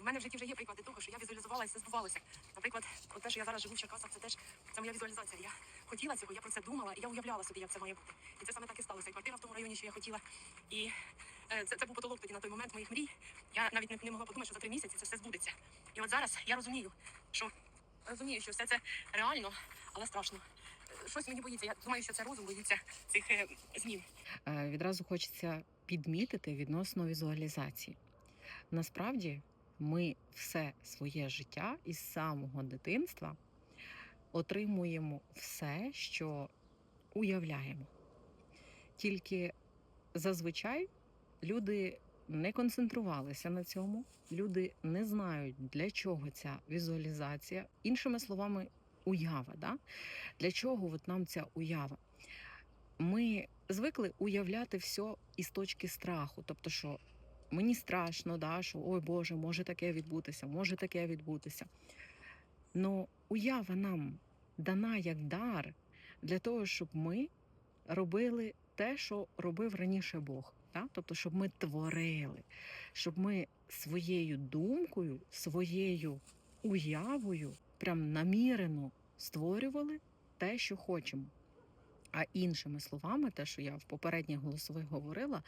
в мене в житті вже є приклади того, що я візуалізувала і все збувалося. Наприклад, от те, що я зараз живу в Черкасах, це теж це моя візуалізація. Я хотіла цього, я про це думала, і я уявляла собі, як це має бути. І це саме так і сталося. І квартира в тому районі, що я хотіла. І е, це, це був потолок тоді на той момент моїх мрій. Я навіть не, не могла подумати, що за три місяці це все збудеться. І от зараз я розумію, що розумію, що все це реально, але страшно. Е, Щось мені боїться. Я думаю, що це розум боїться цих е, змін. Відразу хочеться підмітити відносно візуалізації. Насправді, ми все своє життя із самого дитинства отримуємо все, що уявляємо. Тільки зазвичай люди не концентрувалися на цьому, люди не знають, для чого ця візуалізація. Іншими словами, уява. Да? Для чого от нам ця уява? Ми звикли уявляти все із точки страху. Тобто, що мені страшно, да, що ой Боже, може таке відбутися, може таке відбутися. Ну, уява нам дана як дар для того, щоб ми робили те, що робив раніше Бог. Да? Тобто, щоб ми творили, щоб ми своєю думкою, своєю уявою прям намірено створювали те, що хочемо. А іншими словами, те, що я в попередніх голосових говорила,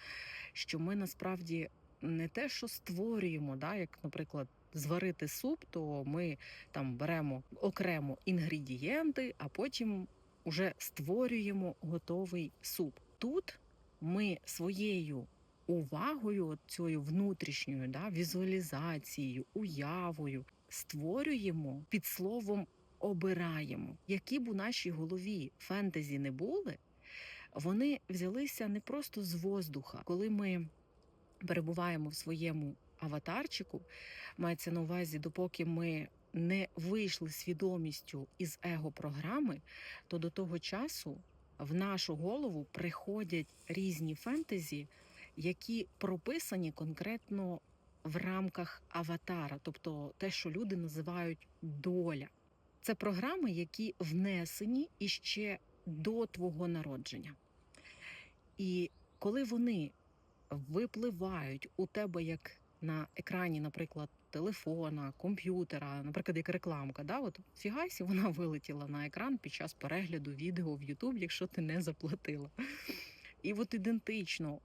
що ми насправді не те, що створюємо, да, як, наприклад, зварити суп, то ми там беремо окремо інгредієнти, а потім уже створюємо готовий суп. Тут ми своєю увагою, цією внутрішньою да, візуалізацією, уявою створюємо під словом обираємо. Які б у нашій голові фентезі не були, вони взялися не просто з воздуха. Коли ми перебуваємо в своєму аватарчику, мається на увазі, допоки ми не вийшли свідомістю із его-програми, то до того часу в нашу голову приходять різні фентезі, які прописані конкретно в рамках аватара, тобто те, що люди називають доля. Це програми, які внесені іще до твого народження. І коли вони випливають у тебе як на екрані, наприклад, телефона, комп'ютера, наприклад, як рекламка, да, от фігасі вона вилетіла на екран під час перегляду відео в YouTube, якщо ти не заплатила. І от ідентично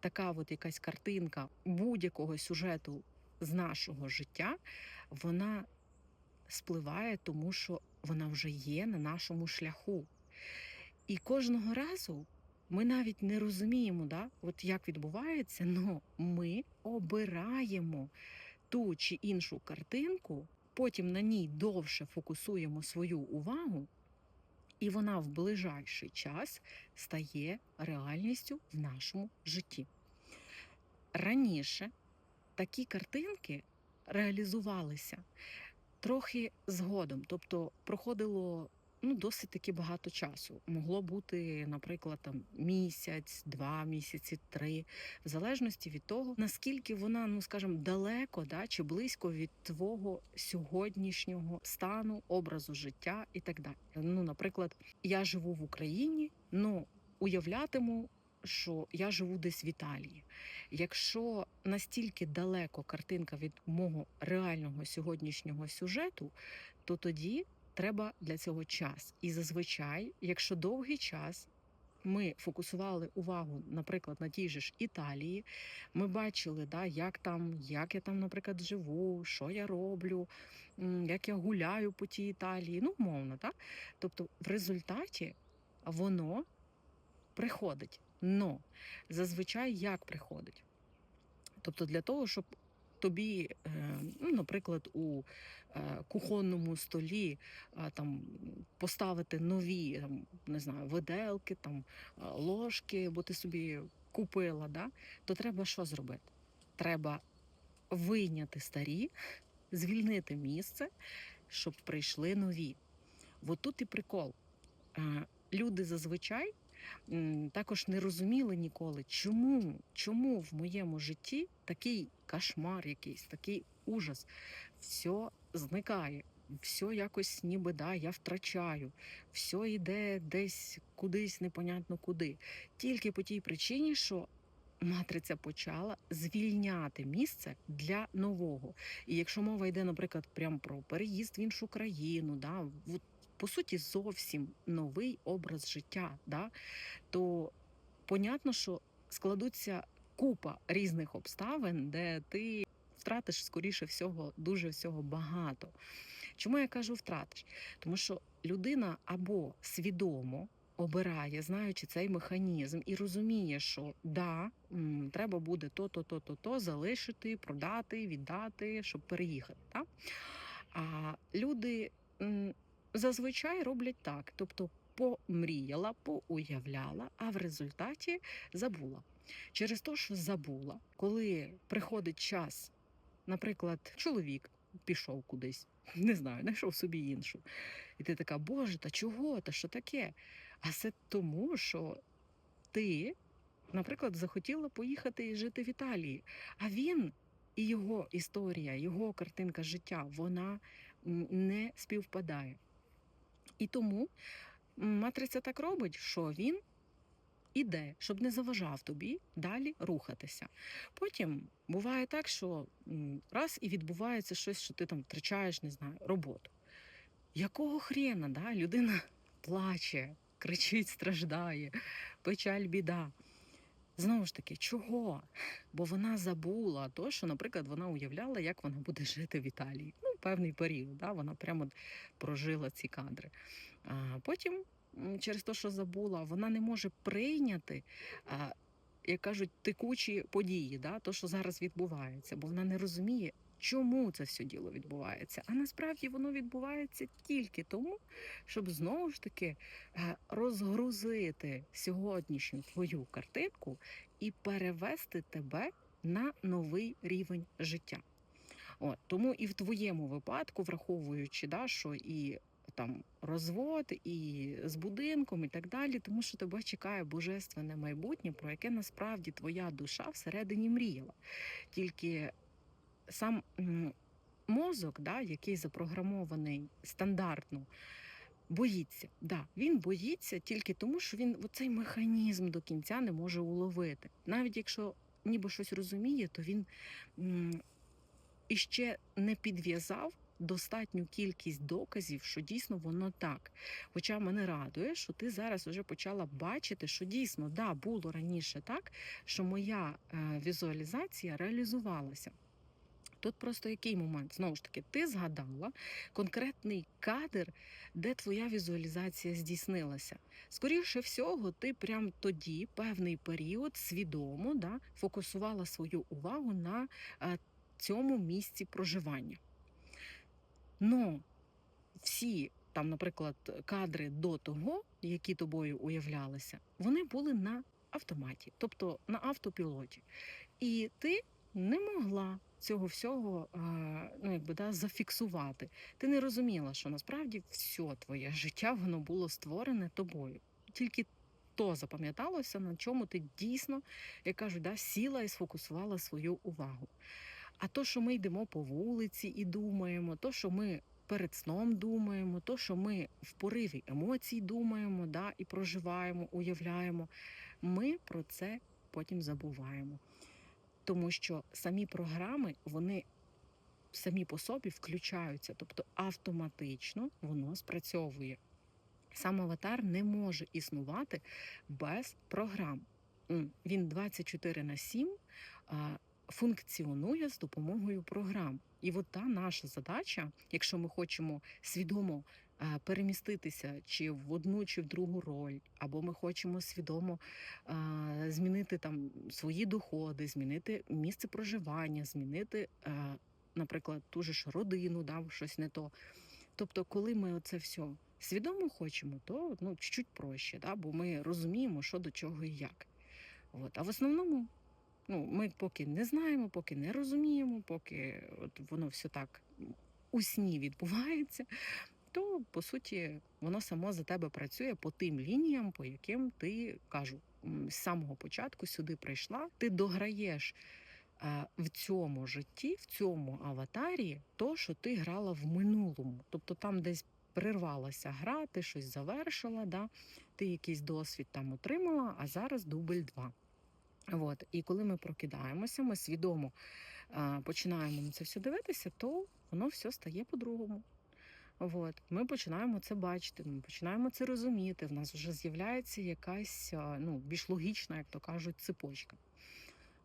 така от якась картинка будь-якого сюжету з нашого життя, вона спливає, тому що вона вже є на нашому шляху. І кожного разу ми навіть не розуміємо, да, от як відбувається, але ми обираємо ту чи іншу картинку, потім на ній довше фокусуємо свою увагу, і вона в ближайший час стає реальністю в нашому житті. Раніше такі картинки реалізувалися трохи згодом, тобто проходило ну, досить таки багато часу. Могло бути, наприклад, там місяць, два місяці, три, в залежності від того, наскільки вона, ну скажімо, далеко да, чи близько від твого сьогоднішнього стану, образу життя і так далі. Ну, наприклад, я живу в Україні, ну уявлятиму. Що я живу десь в Італії. Якщо настільки далеко картинка від мого реального сьогоднішнього сюжету, то тоді треба для цього час. І зазвичай, якщо довгий час ми фокусували увагу, наприклад, на тій же ж Італії, ми бачили, да, як там, як я там, наприклад, живу, що я роблю, як я гуляю по тій Італії, ну, умовно, так? Тобто, в результаті воно приходить. Но зазвичай як приходить? Тобто, для того, щоб тобі, е, ну, наприклад, у е, кухонному столі е, там поставити нові там, не знаю, виделки, там, ложки, бо ти собі купила, да? то треба що зробити? Треба вийняти старі, звільнити місце, щоб прийшли нові. От тут і прикол. Люди зазвичай також не розуміли ніколи, чому, чому в моєму житті такий кошмар якийсь, такий ужас. Все зникає, все якось ніби да, я втрачаю, все йде десь кудись непонятно куди. Тільки по тій причині, що матриця почала звільняти місце для нового. І якщо мова йде, наприклад, прямо про переїзд в іншу країну, да, по суті, зовсім новий образ життя, да, то понятно, що складуться купа різних обставин, де ти втратиш, скоріше всього, дуже всього багато. Чому я кажу втратиш? Тому що людина або свідомо обирає, знаючи цей механізм, і розуміє, що да, треба буде то, то, то, то, то залишити, продати, віддати, щоб переїхати. Так? А люди зазвичай роблять так: тобто помріяла, поуявляла, а в результаті забула. Через те, що забула, коли приходить час, наприклад, чоловік пішов кудись, не знаю, знайшов собі іншу. І ти така, Боже, та чого? Та що таке? А це тому, що ти, наприклад, захотіла поїхати і жити в Італії. А він і його історія, його картинка життя, вона не співпадає. І тому матриця так робить, що він іде, щоб не заважав тобі далі рухатися. Потім буває так, що раз і відбувається щось, що ти там втрачаєш, не знаю, роботу. Якого хрена, да? людина плаче, кричить, страждає, печаль, біда. Знову ж таки, чого? Бо вона забула то, що, наприклад, вона уявляла, як вона буде жити в Італії. Ну, певний період, да? вона прямо прожила ці кадри. А потім, через те, що забула, вона не може прийняти, як кажуть, текучі події, да? то, що зараз відбувається, бо вона не розуміє, чому це все діло відбувається. А насправді воно відбувається тільки тому, щоб знову ж таки е, розгрузити сьогоднішню твою картинку і перевести тебе на новий рівень життя. От, тому і в твоєму випадку, враховуючи, да, що і там розвод, і з будинком, і так далі, тому що тебе чекає божественне майбутнє, про яке насправді твоя душа всередині мріяла. Тільки сам мозок, да, який запрограмований стандартно, боїться. Да, він боїться тільки тому, що він цей механізм до кінця не може уловити. Навіть якщо ніби щось розуміє, то він м, іще не підв'язав достатню кількість доказів, що дійсно воно так. Хоча мене радує, що ти зараз вже почала бачити, що дійсно да, було раніше так, що моя е, візуалізація реалізувалася. Тут просто який момент? Знову ж таки, ти згадала конкретний кадр, де твоя візуалізація здійснилася. Скоріше всього, ти прям тоді, певний період, свідомо да, фокусувала свою увагу на е, цьому місці проживання. Но всі там, наприклад, кадри до того, які тобою уявлялися, вони були на автоматі, тобто на автопілоті. І ти не могла цього всього е, ну, якби, да, зафіксувати. Ти не розуміла, що насправді все твоє життя воно було створене тобою. Тільки то запам'яталося, на чому ти дійсно, як кажуть, да, сіла і сфокусувала свою увагу. А то, що ми йдемо по вулиці і думаємо, то, що ми перед сном думаємо, то, що ми в пориві емоцій думаємо, да, і проживаємо, уявляємо, ми про це потім забуваємо. Тому що самі програми, вони самі по собі включаються, тобто автоматично воно спрацьовує. Сам аватар не може існувати без програм. Він 24 на 7 а, функціонує з допомогою програм. І от та наша задача, якщо ми хочемо свідомо переміститися чи в одну, чи в другу роль, або ми хочемо свідомо змінити там свої доходи, змінити місце проживання, змінити, наприклад, ту ж родину, да, щось не то. Тобто, коли ми оце все свідомо хочемо, то ну, чуть-чуть проще, да, бо ми розуміємо, що до чого і як. От. А в основному ну, ми поки не знаємо, поки не розуміємо, поки от воно все так у сні відбувається, то по суті воно само за тебе працює по тим лініям, по яким ти кажу, з самого початку сюди прийшла, ти дограєш е, в цьому житті, в цьому аватарі, то, що ти грала в минулому. Тобто там десь прервалася гра, ти щось завершила, да? ти якийсь досвід там отримала, а зараз дубль два. От. І коли ми прокидаємося, ми свідомо а, починаємо на це все дивитися, то воно все стає по-другому. От. Ми починаємо це бачити, ми починаємо це розуміти. В нас вже з'являється якась а, ну, більш логічна, як то кажуть, цепочка.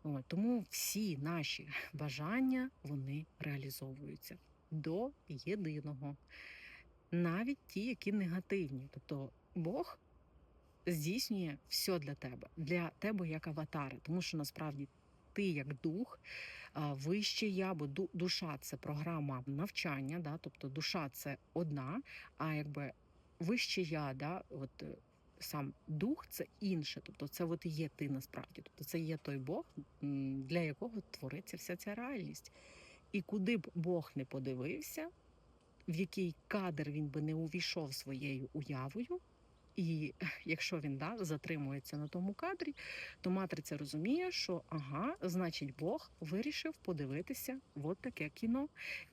От. Тому всі наші бажання вони реалізовуються до єдиного. Навіть ті, які негативні. Тобто Бог здійснює все для тебе, для тебе як аватара, тому що насправді ти як дух, вище я, бо душа це програма навчання, да, тобто душа це одна, а якби вище я, да, от е, сам дух це інше, тобто це от і є ти насправді. Тобто це є той Бог, для якого твориться вся ця реальність. І куди б Бог не подивився, в який кадр він би не увійшов своєю уявою, і якщо він да, затримується на тому кадрі, то матриця розуміє, що ага, значить, Бог вирішив подивитися от таке кіно.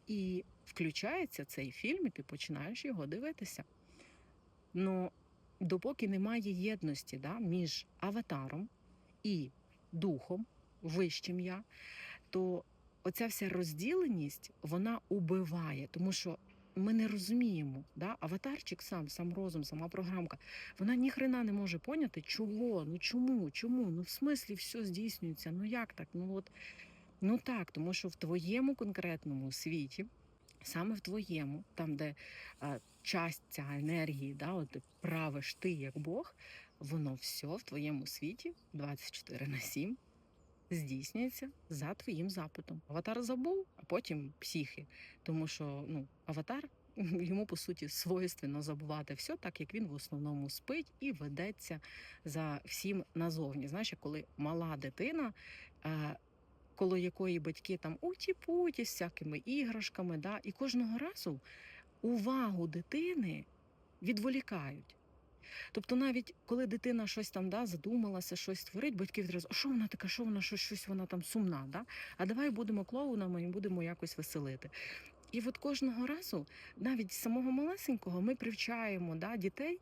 І включається цей фільм, і ти починаєш його дивитися. Ну, допоки немає єдності да, між аватаром і духом, вищим я, то оця вся розділеність вона убиває, тому що ми не розуміємо, да? аватарчик сам, сам розум, сама програмка, вона ніхрена не може поняти, чого, ну чому, чому, ну в смислі все здійснюється, ну як так? Ну от ну так, тому що в твоєму конкретному світі, саме в твоєму, там, де а, часть ця енергії, да, от правиш ти як Бог, воно все в твоєму світі 24 на 7 здійснюється за твоїм запитом. Аватар забув, а потім психи. Тому що ну, аватар йому по суті свойственно забувати все, так як він в основному спить і ведеться за всім назовні. Знаєш, коли мала дитина. Е, Коло якої батьки там уті-путі з всякими іграшками, да, і кожного разу увагу дитини відволікають. Тобто, навіть коли дитина щось там да, задумалася, щось творить, батьки відразу, а що вона така, що вона щось, щось вона там сумна, да? а давай будемо клоунами і будемо якось веселити. І от кожного разу, навіть самого малесенького, ми привчаємо да, дітей,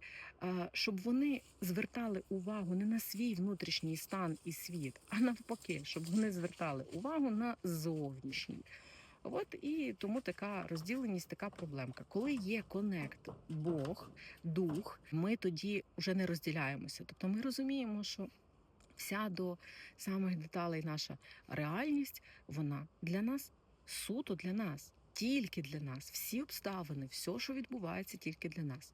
щоб вони звертали увагу не на свій внутрішній стан і світ, а навпаки, щоб вони звертали увагу на зовнішній. От і тому така розділеність, така проблемка. Коли є конект, Бог, дух, ми тоді вже не розділяємося. Тобто ми розуміємо, що вся до самих деталей наша реальність, вона для нас суто для нас, тільки для нас. Всі обставини, все, що відбувається, тільки для нас.